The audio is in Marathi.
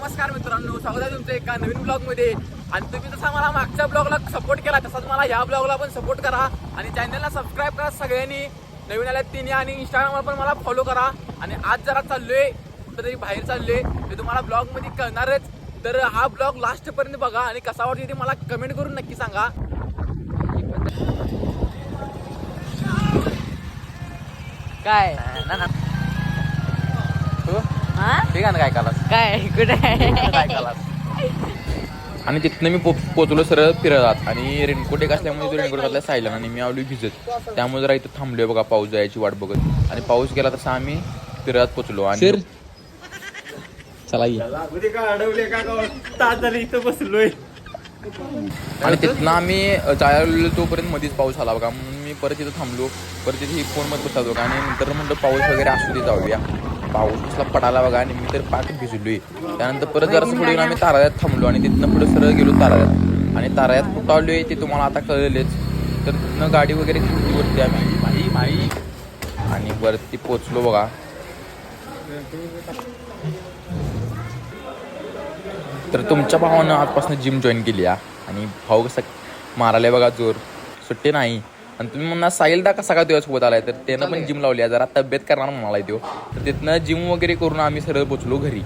नमस्कार मित्रांनो स्वागत आहे तुमचं एका नवीन ब्लॉगमध्ये आणि तुम्ही जसा मला मागच्या ब्लॉगला सपोर्ट केला तसाच मला ह्या ब्लॉगला पण सपोर्ट करा. आणि चॅनलला सबस्क्राईब करा सगळ्यांनी. नवीन आल्यात तिने आणि इंस्टाग्रामवर पण मला फॉलो करा. आणि आज जरा चाललोय कुठेतरी बाहेर चाललोय. ते तुम्हाला ब्लॉगमध्ये कळणारच. तर हा ब्लॉग लास्ट पर्यंत बघा आणि कसा वाटतो ते मला कमेंट करून नक्की सांगा. काय? ना. ठीक आहे ना काय काला काय कुठे? काय कालास? आणि तिथनं मी पो पोचलो सरळ फिरत आणि रेनकोट एक असल्यामुळे तो रेनकोट घातला सायला आणि मी आवली भिजत. त्यामुळे जरा इथं थांबलोय बघा पाऊस जायची वाट बघत. आणि पाऊस गेला तसा आम्ही फिरत पोचलो आणि चला ये. आणि तिथनं आम्ही जायला तोपर्यंत मध्येच पाऊस आला बघा. म्हणून मी परत इथं थांबलो. परत इथे फोनमध्ये बसला बघा. आणि नंतर म्हणलं पाऊस वगैरे असू दे जाऊया. पाऊस कसला पडाला बघा आणि मी तर पाक भिजलोय. त्यानंतर परत जरासं पुढे आम्ही तारायात थांबलो आणि तिथनं पुढे सरळ गेलो तारायात आणि ताराळ्यात कुठं आलोय ते तुम्हाला आता कळलेच तर तिथनं गाडी वगैरे घेतली वरती आम्ही. माई माई. आणि वरती पोचलो बघा. तर तुमच्या भावानं आजपासून जिम जॉईन केली आहे आणि भाऊ कसं मारायला बघा जोर. सुट्टी नाही. आणि तुम्ही म्हणणार साहिल दा कसा का दिवस सोबत आलाय? तर त्यानं पण जिम लावली आहे. जरा तब्येत करणार म्हणाला तो तर तिथनं जिम वगैरे करून आम्ही सरळ पोचलो घरी.